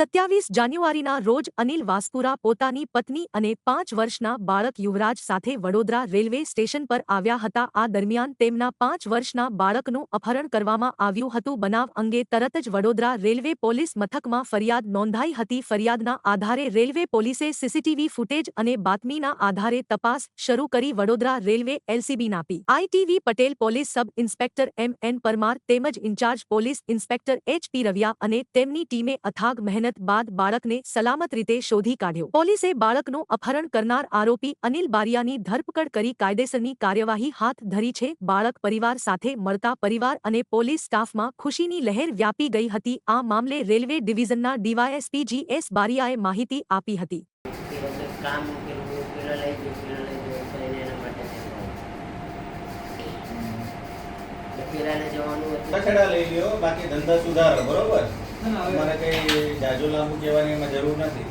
સત્યાવીસ જાન્યુઆરીના રોજ અનિલ વાસપુરા પોતાની પત્ની અને પાંચ વર્ષના બાળક યુવરાજ સાથે વડોદરા રેલવે સ્ટેશન પર આવ્યા હતા. આ દરમિયાન તેમના પાંચ વર્ષના બાળકનું અપહરણ કરવામાં આવ્યું હતું. બનાવ અંગે તરત જ વડોદરા રેલવે પોલીસ મથકમાં ફરિયાદ નોંધાઈ હતી. ફરિયાદના આધારે રેલવે પોલીસે સીસીટીવી ફૂટેજ અને બાતમીના આધારે તપાસ શરૂ કરી Vadodara railway એલસીબીના P I T V Patel police sub inspector M N Parmar તેમજ incharge police inspector H P Raviya અને તેમની ટીમે અથાગ મહેનત બાદ બાળકને સલામત રીતે શોધી કાઢ્યો. પોલીસે બાળકનું અપહરણ કરનાર આરોપી અનિલ બારિયાની ધરપકડ કરી કાયદેસરની કાર્યવાહી હાથ ધરી છે. બાળક પરિવાર સાથે મળતા પરિવાર અને પોલીસ સ્ટાફમાં ખુશીની લહેર વ્યાપી ગઈ હતી. આ મામલે રેલવે ડિવિઝનના ડીવાયએસપી જી એસ બારિયાએ માહિતી આપી હતી. જવાનું લઈ લ્યો બાકી ધંધા સુધારો બરોબર? તમારે કઈ જાજુ લાંબુ કહેવાની એમાં જરૂર નથી.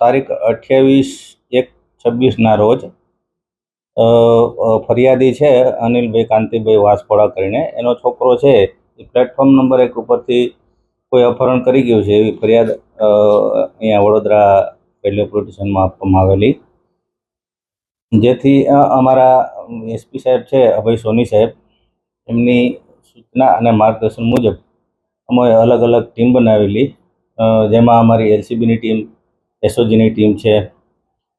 તારીખ અઠ્યાવીસ એક છવ્વીસના રોજ ફરિયાદી છે અનિલભાઈ કાંતિભાઈ વાસપોડા કરીને. એનો છોકરો છે, એ પ્લેટફોર્મ નંબર એક ઉપરથી કોઈ અપહરણ કરી ગયું છે એવી ફરિયાદ અહીંયા વડોદરા રેલવે પ્રોટેશનમાં આપવામાં આવેલી. જેથી અમારા એસપી સાહેબ છે, અભય સોની સાહેબ એમની સૂચના અને માર્ગદર્શન મુજબ અમે અલગ અલગ ટીમ બનાવેલી. જેમાં અમારી એલસીબીની ટીમ, એસઓજીની ટીમ છે,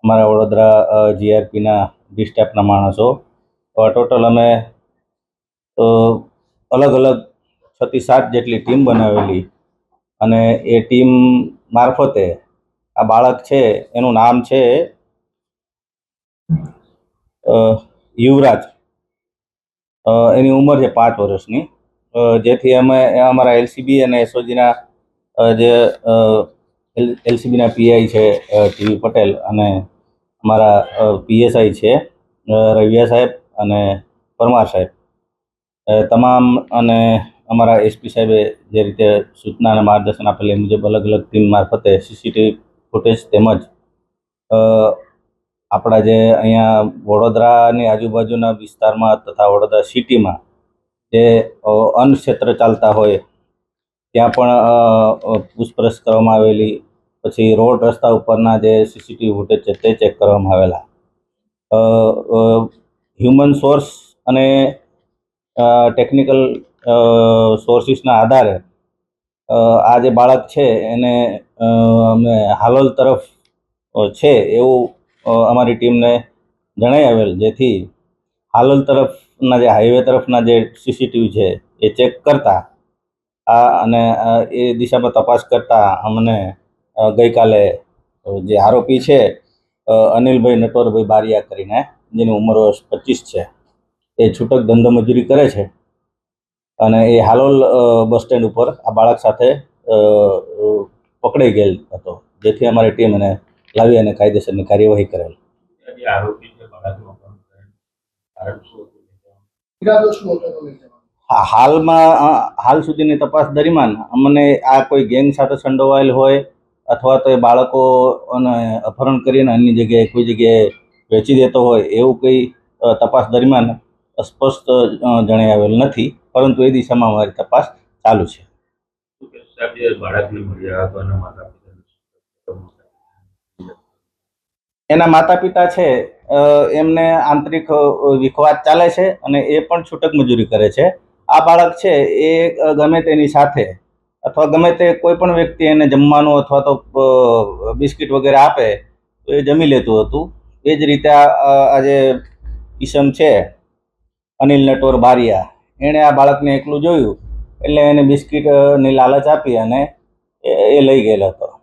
અમારા વડોદરા જીઆરપીના ડી સ્ટાફના માણસો. ટોટલ અમે અલગ અલગ છથી સાત જેટલી ટીમ બનાવેલી. અને એ ટીમ મારફતે આ બાળક છે, એનું નામ છે યુવરાજ. એની ઉંમર છે પાંચ વર્ષની. જેથી અમે અમારા એલસીબી અને એસઓજીના જે એલસીબીના પીઆઈ છે ટીવી પટેલ અને અમારા પીએસઆઈ છે રવિયા સાહેબ અને પરમાર સાહેબ. તમામ અને અમારા એસપી સાહેબે જે રીતે સૂચના અને માર્ગદર્શન આપેલ એ મુજબ અલગ અલગ ટીમ મારફતે સીસીટીવી ફૂટેજ તેમજ આપણા જે અહીંયા વડોદરાની આજુબાજુના વિસ્તારમાં તથા વડોદરા સિટીમાં જે અન્નક્ષેત્ર અન્ન ક્ષેત્ર ચાલતા હોય, ત્યાં પણ પૂછપરછ કરવામાં આવેલી, પછી રોડ રસ્તા ઉપરના જે સીસીટીવી ફૂટેજ છે તે ચેક કરવામાં આવેલા. હ્યુમન સોર્સ અને ટેકનિકલ સોર્સિસના આધારે આ જે બાળક છે એને અમે હાલોલ તરફ છે એવું અમારી ટીમને જણાઈ આવેલ, જેથી હાલોલ તરફના જે હાઈવે તરફના જે સીસીટીવી છે, એ ચેક કરતા. આ અને એ દિશામાં તપાસ કરતા અમને ગઈકાલે જે આરોપી છે અનિલભાઈ નટવરભાઈ બારિયા કરીને, જેની ઉંમર વર્ષ પચીસ છે, એ છૂટક ધંધો મજૂરી કરે છે. અને એ હાલોલ બસ સ્ટેન્ડ ઉપર આ બાળક સાથે પકડાઈ ગયેલ હતો. જેથી અમારી ટીમ એને લાવી અને કાયદેસરની કાર્યવાહી કરેલ. બાળકનું હાલમાં હાલ સુધીની તપાસ દરમિયાન અમને આ કોઈ ગેંગ સાથે સંડોવાયેલ હોય અથવા તો એ બાળકો અને અપહરણ કરીને અન્ય જગ્યાએ કોઈ જગ્યાએ વેચી દેતો હોય એવું કંઈ તપાસ દરમિયાન સ્પષ્ટ જણાઈ આવેલ નથી. પરંતુ એ દિશામાં અમારી તપાસ ચાલુ છે. એના માતા પિતા છે એમને આંતરિક વિખવાદ ચાલે છે અને એ પણ છૂટક મજૂરી કરે છે. આ બાળક છે, એ ગમે તેની સાથે અથવા ગમે તે કોઈ પણ વ્યક્તિ એને જમવાનું અથવા તો બિસ્કિટ વગેરે આપે, તો એ જમી લેતું હતું. એ જ રીતે આ આ- આ જે ઈસમ છે, અનિલ નટોર બારિયા, એણે આ બાળકને એકલું જોયું એટલે એને બિસ્કિટની લાલચ આપી અને એ લઈ ગયેલો હતો.